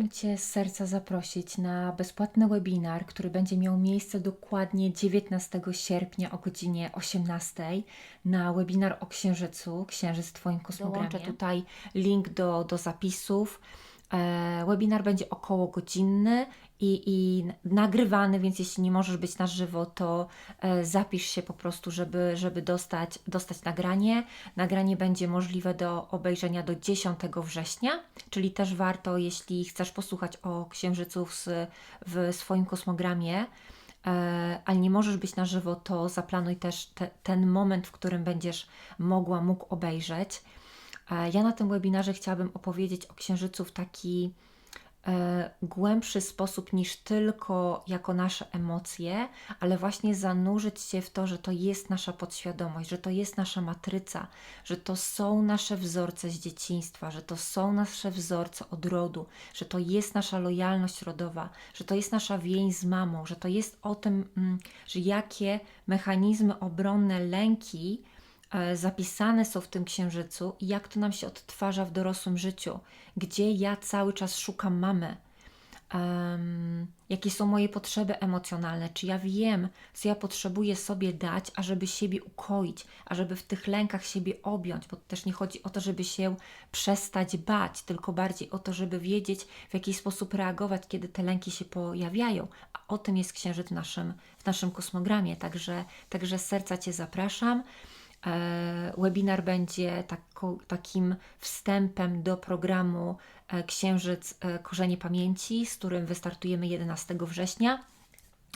Chciałabym Cię z serca zaprosić na bezpłatny webinar, który będzie miał miejsce dokładnie 19 sierpnia o godzinie 18 na webinar o Księżycu, Księżyc w Twoim kosmogramie. Dołączę tutaj link do, do zapisów. E, webinar będzie około godzinny i, i nagrywany, więc jeśli nie możesz być na żywo, to e, zapisz się po prostu, żeby, żeby dostać, dostać nagranie. Nagranie będzie możliwe do obejrzenia do 10 września, czyli też warto, jeśli chcesz posłuchać o Księżycu w, w swoim kosmogramie, e, ale nie możesz być na żywo, to zaplanuj też te, ten moment, w którym będziesz mogła, mógł obejrzeć. Ja na tym webinarze chciałabym opowiedzieć o Księżycu w taki e, głębszy sposób niż tylko jako nasze emocje, ale właśnie zanurzyć się w to, że to jest nasza podświadomość, że to jest nasza matryca, że to są nasze wzorce z dzieciństwa, że to są nasze wzorce od rodu, że to jest nasza lojalność rodowa, że to jest nasza więź z mamą, że to jest o tym, mm, że jakie mechanizmy obronne, lęki, zapisane są w tym księżycu i jak to nam się odtwarza w dorosłym życiu, gdzie ja cały czas szukam mamy, um, jakie są moje potrzeby emocjonalne, czy ja wiem, co ja potrzebuję sobie dać, ażeby siebie ukoić, ażeby w tych lękach siebie objąć, bo też nie chodzi o to, żeby się przestać bać, tylko bardziej o to, żeby wiedzieć, w jaki sposób reagować, kiedy te lęki się pojawiają. A o tym jest księżyc w naszym, w naszym kosmogramie, także, także serca Cię zapraszam. E, webinar będzie taką, takim wstępem do programu e, Księżyc e, Korzenie Pamięci, z którym wystartujemy 11 września.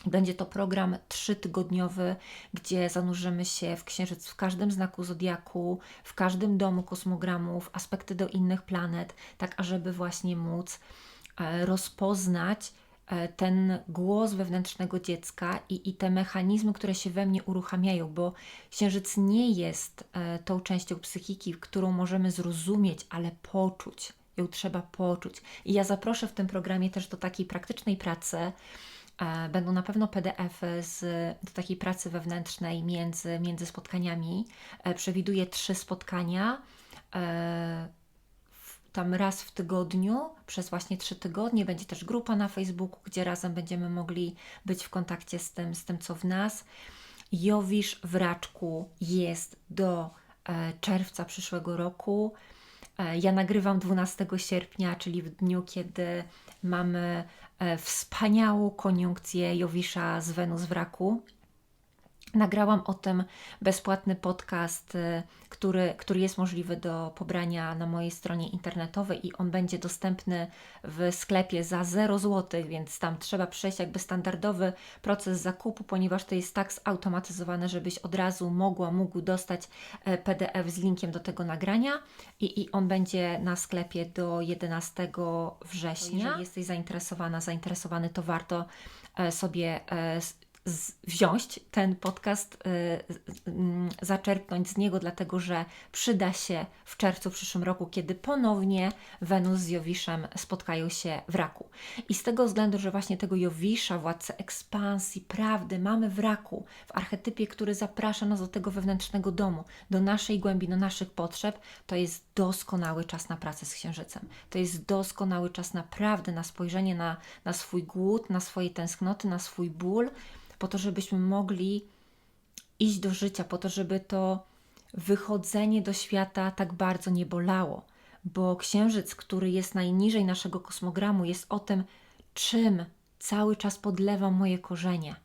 Będzie to program trzytygodniowy, gdzie zanurzymy się w księżyc w każdym znaku zodiaku, w każdym domu kosmogramu, w aspekty do innych planet, tak ażeby właśnie móc rozpoznać ten głos wewnętrznego dziecka i, i te mechanizmy, które się we mnie uruchamiają, bo księżyc nie jest e, tą częścią psychiki, którą możemy zrozumieć, ale poczuć. Ją trzeba poczuć. I ja zaproszę w tym programie też do takiej praktycznej pracy. E, będą na pewno PDF-y z, do takiej pracy wewnętrznej między, między spotkaniami. Przewiduję trzy spotkania tam raz w tygodniu, przez właśnie trzy tygodnie. Będzie też grupa na Facebooku, gdzie razem będziemy mogli być w kontakcie z tym, z tym co w nas. Jowisz w Raczku jest do e, czerwca przyszłego roku. E, ja nagrywam 12 sierpnia, czyli w dniu, kiedy mamy e, wspaniałą koniunkcję Jowisza z Wenus w Raku. Nagrałam o tym bezpłatny podcast, y, który, który jest możliwy do pobrania na mojej stronie internetowej i on będzie dostępny w sklepie za 0 zł, więc tam trzeba przejść jakby standardowy proces zakupu, ponieważ to jest tak zautomatyzowane, żebyś od razu mogła, mógł dostać e, PDF z linkiem do tego nagrania i, i on będzie na sklepie do 11 września. Jeżeli jesteś zainteresowana, zainteresowany, to warto e, sobie e, wziąć ten podcast, y, y, zaczerpnąć z niego, dlatego że przyda się w czerwcu przyszłym roku, kiedy ponownie Wenus z Jowiszem spotkają się w raku. I z tego względu, że właśnie tego Jowisza, władcę ekspansji, prawdy, mamy w raku, w archetypie, który zaprasza nas do tego wewnętrznego domu, do naszej głębi, do naszych potrzeb, to jest doskonały czas na pracę z Księżycem. To jest doskonały czas naprawdę na spojrzenie na, na swój głód, na swoje tęsknoty, na swój ból po to, żebyśmy mogli iść do życia, po to, żeby to wychodzenie do świata tak bardzo nie bolało. Bo księżyc, który jest najniżej naszego kosmogramu, jest o tym, czym cały czas podlewam moje korzenie.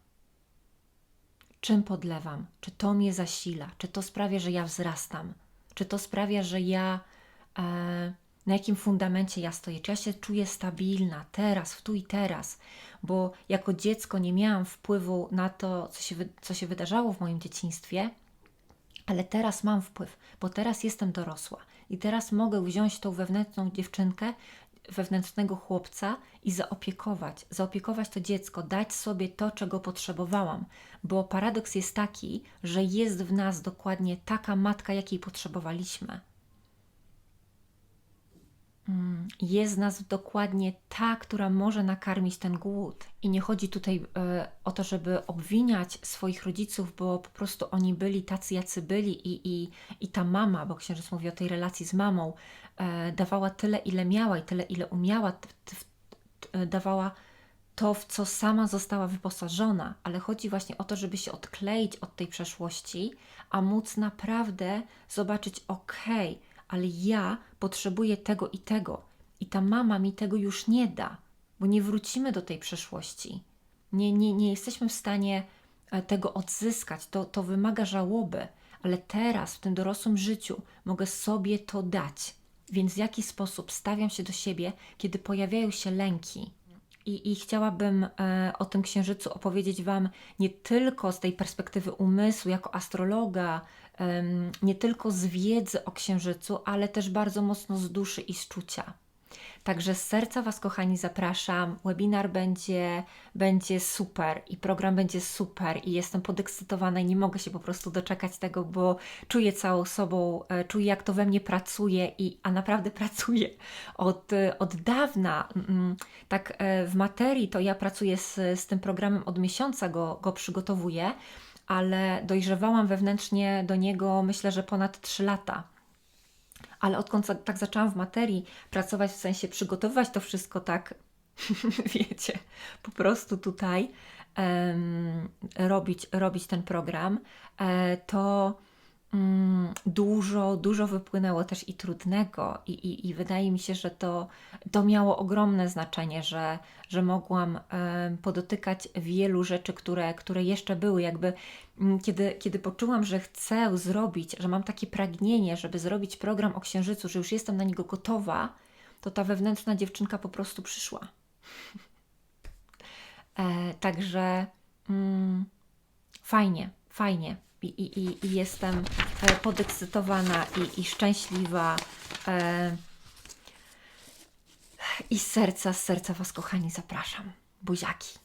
Czym podlewam? Czy to mnie zasila? Czy to sprawia, że ja wzrastam? Czy to sprawia, że ja. E, na jakim fundamencie ja stoję? Czy ja się czuję stabilna teraz, w tu i teraz? bo jako dziecko nie miałam wpływu na to, co się, co się wydarzało w moim dzieciństwie, ale teraz mam wpływ, bo teraz jestem dorosła i teraz mogę wziąć tą wewnętrzną dziewczynkę, wewnętrznego chłopca i zaopiekować, zaopiekować to dziecko, dać sobie to, czego potrzebowałam, bo paradoks jest taki, że jest w nas dokładnie taka matka, jakiej potrzebowaliśmy. Mm, jest nas dokładnie ta, która może nakarmić ten głód. I nie chodzi tutaj e, o to, żeby obwiniać swoich rodziców, bo po prostu oni byli tacy, jacy byli, i, i, i ta mama, bo księżyc mówi o tej relacji z mamą, e, dawała tyle, ile miała i tyle, ile umiała e, dawała to, w co sama została wyposażona, ale chodzi właśnie o to, żeby się odkleić od tej przeszłości, a móc naprawdę zobaczyć, okej, ale ja potrzebuję tego i tego, i ta mama mi tego już nie da, bo nie wrócimy do tej przeszłości. Nie, nie, nie jesteśmy w stanie e, tego odzyskać. To, to wymaga żałoby, ale teraz, w tym dorosłym życiu, mogę sobie to dać. Więc w jaki sposób stawiam się do siebie, kiedy pojawiają się lęki? I, I chciałabym e, o tym księżycu opowiedzieć Wam nie tylko z tej perspektywy umysłu, jako astrologa, nie tylko z wiedzy o księżycu, ale też bardzo mocno z duszy i z czucia. Także z serca Was, kochani, zapraszam. Webinar będzie, będzie super i program będzie super i jestem podekscytowana i nie mogę się po prostu doczekać tego, bo czuję całą sobą, e, czuję jak to we mnie pracuje i a naprawdę pracuje od, od dawna. Mm, Tak e, w materii to ja pracuję z, z tym programem od miesiąca, go, go przygotowuję, ale dojrzewałam wewnętrznie do niego myślę, że ponad 3 lata ale odkąd tak zaczęłam w materii pracować, w sensie przygotowywać to wszystko tak, wiecie, po prostu tutaj em, robić, robić ten program, e, to dużo, dużo wypłynęło też i trudnego i, i, i wydaje mi się, że to, to miało ogromne znaczenie, że, że mogłam podotykać wielu rzeczy, które, które jeszcze były jakby, mm, kiedy, kiedy poczułam, że chcę zrobić, że mam takie pragnienie, żeby zrobić program o Księżycu, że już jestem na niego gotowa, to ta wewnętrzna dziewczynka po prostu przyszła. E, także mm, fajnie, fajnie. I, i, i, jestem e, podekscytowana i, i szczęśliwa. E, I z serca, z serca Was, kochani, zapraszam. Buziaki.